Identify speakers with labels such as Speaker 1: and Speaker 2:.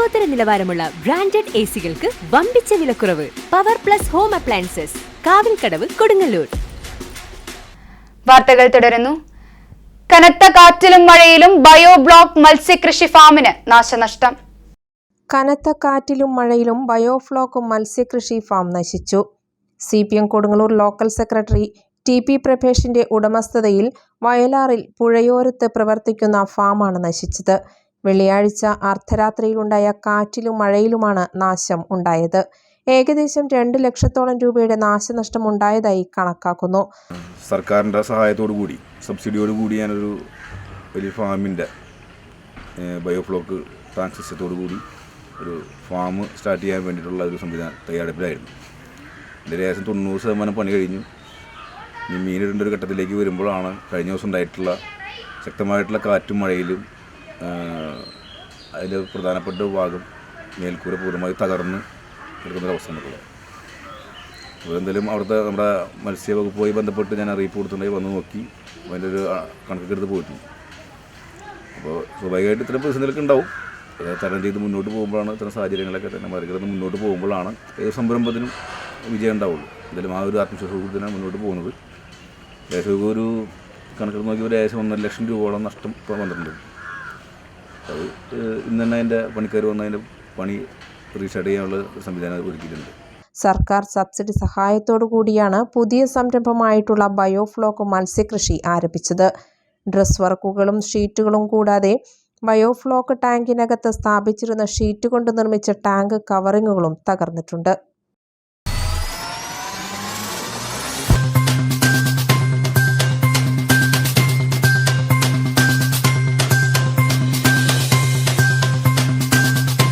Speaker 1: ലോകോത്തര നിലവാരമുള്ള branded A സികൾക്ക് വമ്പിച്ച വിലക്കുറവ്. Power plus home appliances Kavilkadavu Kodungallur.
Speaker 2: വാർത്തകൾ തുടരുന്നു. കനത്ത കാറ്റിലും മഴയിലും ബയോ ബ്ലോക്ക് മത്സ്യകൃഷി ഫാമിന് നാശനഷ്ടം.
Speaker 3: കനത്ത കാറ്റിലും മഴയിലും ബയോഫ്ലോക്ക് മത്സ്യകൃഷി ഫാം നശിച്ചു. C P M Kodungallur local secretary T P പ്രഭേഷിന്റെ ഉടമസ്ഥതയിൽ വയലാറിൽ പുഴയോരത്ത് പ്രവർത്തിക്കുന്ന ഫാമാണ് നശിച്ചത്. വെള്ളിയാഴ്ച അർദ്ധരാത്രിയിലുണ്ടായ കാറ്റിലും മഴയിലുമാണ് നാശം ഉണ്ടായത്. ഏകദേശം രണ്ട് ലക്ഷത്തോളം രൂപയുടെ നാശനഷ്ടം ഉണ്ടായതായി കണക്കാക്കുന്നു.
Speaker 4: സർക്കാരിന്റെ സഹായത്തോടു കൂടി സബ്സിഡിയോട് കൂടി ഞാനൊരു വലിയ ഫാമിന്റെ ബയോഫ്ലോക്ക് ടാങ്ക് സിസ്റ്റത്തോടു കൂടി ഒരു ഫാം സ്റ്റാർട്ട് ചെയ്യാൻ വേണ്ടിയിട്ടുള്ള ഒരു സംവിധാനം തയ്യാറെടുപ്പിലായിരുന്നു. എന്റെ ഏകദേശം തൊണ്ണൂറ് ശതമാനം പണി കഴിഞ്ഞു. ഇനി മീനിടേണ്ട ഒരു ഘട്ടത്തിലേക്ക് വരുമ്പോഴാണ് കഴിഞ്ഞ ദിവസം ഉണ്ടായിട്ടുള്ള ശക്തമായിട്ടുള്ള കാറ്റും മഴയിലും അതിൽ പ്രധാനപ്പെട്ട ഭാഗം മേൽക്കൂര പൂർണമായി തകർന്ന് കിടക്കുന്നൊരവസ്ഥ നമുക്കുള്ളത് അപ്പോൾ എന്തായാലും അവിടുത്തെ നമ്മുടെ മത്സ്യവകുപ്പുമായി ബന്ധപ്പെട്ട് ഞാൻ അറിയിപ്പ് കൊടുത്തിട്ടുണ്ടെങ്കിൽ വന്ന് നോക്കി അതിന്റെ ഒരു കണക്കെടുത്ത് എടുത്ത് പോയിട്ടുണ്ട്. അപ്പോൾ സ്വാഭാവികമായിട്ട് ഇത്തരം പ്രതിസന്ധികളൊക്കെ ഉണ്ടാവും. തരണം ചെയ്ത് മുന്നോട്ട് പോകുമ്പോഴാണ് ഇത്തരം സാഹചര്യങ്ങളൊക്കെ തന്നെ മറികടന്ന് മുന്നോട്ട് പോകുമ്പോഴാണ് ഏത് സംരംഭത്തിനും വിജയം ഉണ്ടാവുള്ളൂ. എന്തായാലും ആ ഒരു ആത്മവിശ്വാസത്തിനാണ് മുന്നോട്ട് പോകുന്നത്. ഏകദേശം ഒരു കണക്കെടുത്ത് നോക്കി ഒരു ഏകദേശം ഒന്നര ലക്ഷം രൂപയോളം നഷ്ടം ഇപ്പോൾ വന്നിട്ടുണ്ട്. ഇന്ന് തന്നെ അതിന്റെ പണിക്കാർ വന്ന് അതിന്റെ പണി റീസ്റ്റാർട്ട് ചെയ്യാനുള്ള സംവിധാനം ഒരുക്കിയിട്ടുണ്ട്.
Speaker 3: സർക്കാർ സബ്സിഡി സഹായത്തോടു കൂടിയാണ് പുതിയ സംരംഭമായിട്ടുള്ള ബയോഫ്ലോക്ക് മത്സ്യകൃഷി ആരംഭിച്ചത്. ഡ്രസ് വർക്കുകളും ഷീറ്റുകളും കൂടാതെ ബയോഫ്ലോക്ക് ടാങ്കിനകത്ത് സ്ഥാപിച്ചിരുന്ന ഷീറ്റ് കൊണ്ട് നിർമ്മിച്ച ടാങ്ക് കവറിങ്ങുകളും തകർന്നിട്ടുണ്ട്.